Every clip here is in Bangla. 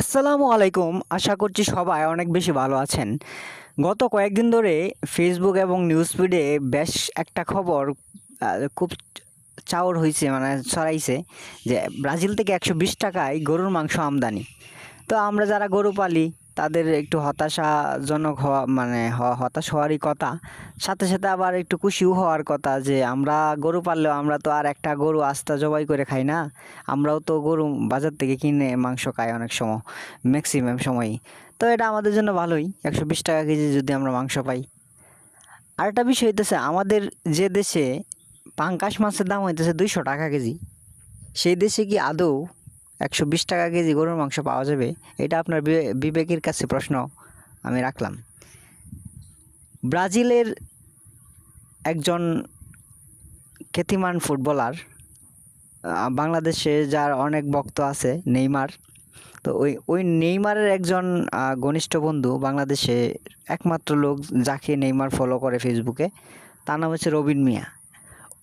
আসসালামু আলাইকুম। আশা করছি সবাই অনেক বেশি ভালো আছেন। গত কয়েকদিন ধরে ফেসবুক এবং নিউজ ফিডে বেশ একটা খবর খুব চাওর হয়েছে মানে ছড়াইছে যে, ব্রাজিল থেকে একশো বিশ টাকায় গরুর মাংস আমদানি। তো আমরা যারা গরু পালি তাদের একটু হতাশাজনক হওয়া মানে হতাশ হওয়ারই কথা। সাথে সাথে আবার একটু খুশিও হওয়ার কথা যে, আমরা গরু পাললেও আমরা তো আর একটা গরু আস্তা জবাই করে খাই না। আমরাও তো গরু বাজার থেকে কিনে মাংস খাই অনেক সময় ম্যাক্সিমাম সময়ই। তো এটা আমাদের জন্য ভালোই, একশো বিশ টাকা কেজি যদি আমরা মাংস পাই। আরেকটা বিষয় হইতেছে, আমাদের যে দেশে পাঙ্কাশ মাছের দাম হইতেছে দুইশো টাকা কেজি। সেই দেশে কি আদৌ একশো বিশ টাকা কেজি গরুর মাংস পাওয়া যাবে? এটা আপনার বিবে- বিবেকের কাছে প্রশ্ন। আমি রাখলাম। ব্রাজিলের একজন খ্যাতিমান ফুটবলার বাংলাদেশে যার অনেক ভক্ত আছে, নেইমার। তো ওই ওই নেইমারের একজন ঘনিষ্ঠ বন্ধু বাংলাদেশে একমাত্র লোক যাকে নেইমার ফলো করে ফেসবুকে, তার নাম হচ্ছে রবিন মিয়া।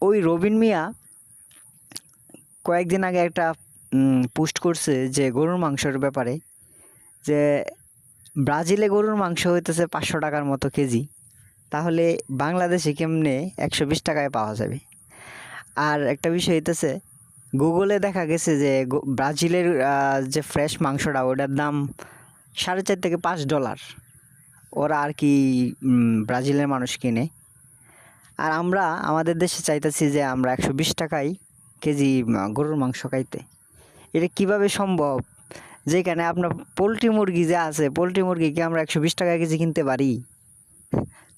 ওই রবিন মিয়া কয়েকদিন আগে একটা পোস্ট করছে যে গরুর মাংসের ব্যাপারে, যে ব্রাজিলে গরুর মাংস হইতেছে পাঁচশো টাকার মতো কেজি, তাহলে বাংলাদেশে কেমনে একশো বিশ টাকায় পাওয়া যাবে? আর একটা বিষয় হইতেছে, গুগলে দেখা গেছে যে ব্রাজিলের যে ফ্রেশ মাংসটা, ওটার দাম সাড়ে চার থেকে পাঁচ ডলার। ওরা আর কি ব্রাজিলের মানুষ কিনে। আর আমরা, আমাদের দেশে চাইতেছি যে আমরা একশো বিশ টাকায় কেজি গরুর মাংস খাইতে। এটা কীভাবে সম্ভব? যেখানে আপনার পোলট্রি মুরগি যে আছে, পোলট্রি মুরগি কি আমরা একশো বিশ টাকা কেজি কিনতে পারি।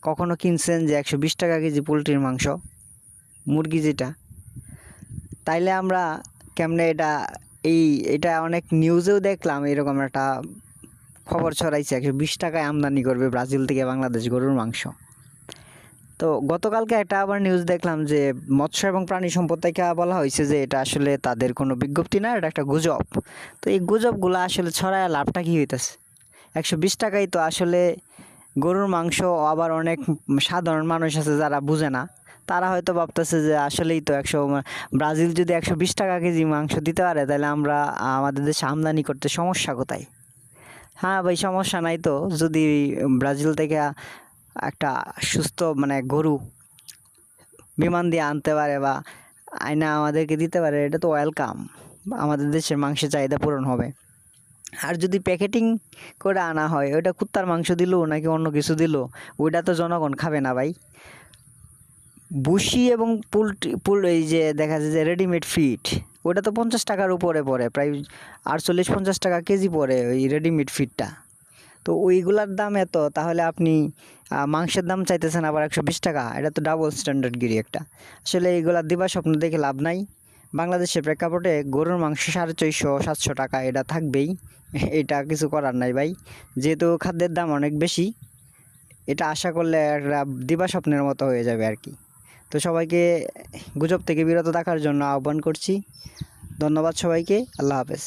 কখনো কিনছেন যে একশো বিশ টাকা কেজি পোলট্রির মাংস? মুরগি যেটা। তাইলে আমরা কেমনে এটা, এই, এটা অনেক নিউজেও দেখলাম, এরকম একটা খবর ছড়াইছে, একশো বিশ টাকায় আমদানি করবে ব্রাজিল থেকে বাংলাদেশ গরুর মাংস। তো গতকালকে একটা আবার নিউজ দেখলাম যে মৎস্য এবং প্রাণী সম্পদ থেকে বলা হয়েছে যে এটা আসলে তাদের কোনো বিজ্ঞপ্তি না, এটা একটা গুজব। তো এই গুজবগুলো আসলে ছড়ায় লাভটা কী হইতেছে? একশো বিশ টাকাই তো আসলে গরুর মাংস আবার অনেক সাধারণ মানুষ আছে যারা বুঝে না। তারা হয়তো ভাবতেছে যে আসলেই তো একশো ব্রাজিল যদি একশো বিশ টাকা কেজি মাংস দিতে পারে, তাহলে আমরা আমাদের দেশে আমদানি করতে সমস্যা কোথায়? হ্যাঁ ভাই, সমস্যা নাই তো। যদি ব্রাজিল থেকে একটা সুস্থ মানে গরু বিমান দিয়ে আনতে পারে বা আয়না আমাদেরকে দিতে পারে, এটা তো ওয়েলকাম আমাদের দেশের মাংসের চাহিদা পূরণ হবে। আর যদি প্যাকেটিং করে আনা হয়, ওইটা কুত্তার মাংস দিল নাকি অন্য কিছু দিল, ওইটা তো জনগণ খাবে না ভাই। বুসি এবং পোলট্রি, পুল, এই যে দেখা যায় যে রেডিমেড ফিট ওটা তো পঞ্চাশ টাকার উপরে পড়ে, প্রায় আটচল্লিশ, পঞ্চাশ টাকা কেজি পড়ে ওই রেডিমেড ফিটটা তো ওইগুলার দাম এত, তাহলে আপনি মাংসের দাম চাইতেছেন আবার একশো বিশ টাকা, এটা তো ডাবল স্ট্যান্ডার্ড গিরি একটা। আসলে এইগুলার দিবা স্বপ্ন দেখে লাভ নাই। বাংলাদেশের প্রেক্ষাপটে গরুর মাংস সাড়ে ছয়শো, সাতশো টাকা এটা থাকবেই, এটা কিছু করার নাই ভাই। যেহেতু খাদ্যের দাম অনেক বেশি, এটা আশা করলে একটা দিবা স্বপ্নের মতো হয়ে যাবে আর কি। তো সবাইকে গুজব থেকে বিরত থাকার জন্য আহ্বান করছি। ধন্যবাদ সবাইকে, আল্লাহ হাফেজ।